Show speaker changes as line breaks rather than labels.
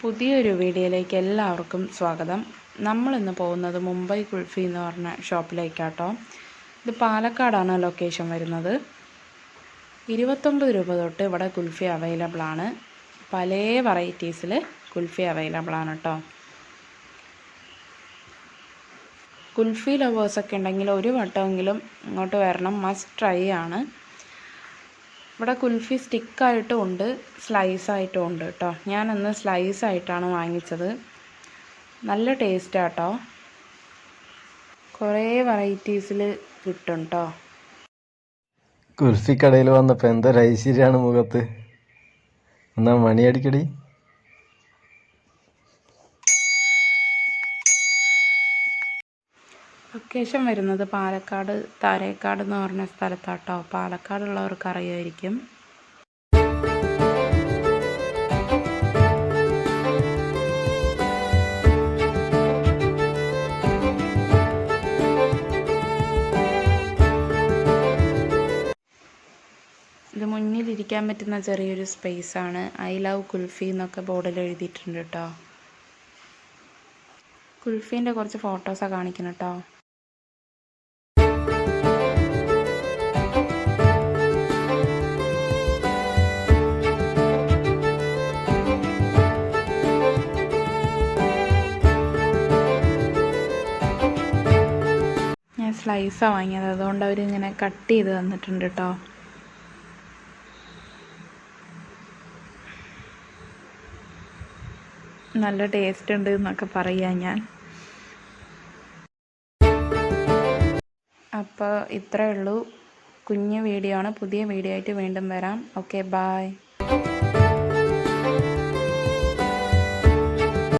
പുതിയൊരു വീഡിയോയിലേക്ക് എല്ലാവർക്കും സ്വാഗതം. നമ്മളിന്ന് പോകുന്നത് മുംബൈ കുൾഫി എന്ന് പറഞ്ഞ ഷോപ്പിലേക്കാട്ടോ. ഇത് പാലക്കാടാണ് ലൊക്കേഷൻ വരുന്നത്. ഇരുപത്തൊമ്പത് രൂപ തൊട്ട് ഇവിടെ കുൽഫി അവൈലബിൾ ആണ്. പല വെറൈറ്റീസിൽ കുൽഫി അവൈലബിൾ ആണ് കേട്ടോ കുൽഫി ലവേഴ്സൊക്കെ ഉണ്ടെങ്കിൽ ഒരു വട്ടമെങ്കിലും ഇങ്ങോട്ട് വരണം. മസ്റ്റ് ട്രൈ ആണ്. ഇവിടെ കുൽഫി സ്റ്റിക്കായിട്ടും ഉണ്ട് സ്ലൈസായിട്ടും ഉണ്ട് കേട്ടോ. ഞാനന്ന് സ്ലൈസ് ആയിട്ടാണ് വാങ്ങിച്ചത്. നല്ല ടേസ്റ്റാണ് കേട്ടോ കുറേ വെറൈറ്റീസിൽ കിട്ടും കേട്ടോ
കുൽഫി കടയിൽ വന്നപ്പോൾ എന്തൊരു ഐശ്വര്യമാണ് മുഖത്ത്. എന്നാ മണിയടിക്കടി
ലൊക്കേഷൻ വരുന്നത് പാലക്കാട് താരേക്കാട് എന്ന് പറഞ്ഞ സ്ഥലത്താട്ടോ. പാലക്കാടുള്ളവർക്ക് അറിയായിരിക്കും. ഇത് മുന്നിലിരിക്കാൻ പറ്റുന്ന ചെറിയൊരു സ്പേസ് ആണ് ഐ ലവ് കുൽഫി എന്നൊക്കെ ബോർഡിൽ എഴുതിയിട്ടുണ്ട് കേട്ടോ കുൽഫീന്റെ കുറച്ച് ഫോട്ടോസാണ് കാണിക്കുന്നത് കേട്ടോ സ്ലൈസാണ് വാങ്ങിയത്. അതുകൊണ്ട് അവരിങ്ങനെ കട്ട് ചെയ്ത് തന്നിട്ടുണ്ട് കേട്ടോ നല്ല ടേസ്റ്റ് ഉണ്ട് എന്നൊക്കെ പറയാ ഞാൻ. അപ്പോൾ ഇത്രയേ ഉള്ളൂ. കുഞ്ഞു വീഡിയോ ആണ്. പുതിയ വീഡിയോ ആയിട്ട് വീണ്ടും വരാം. Okay bye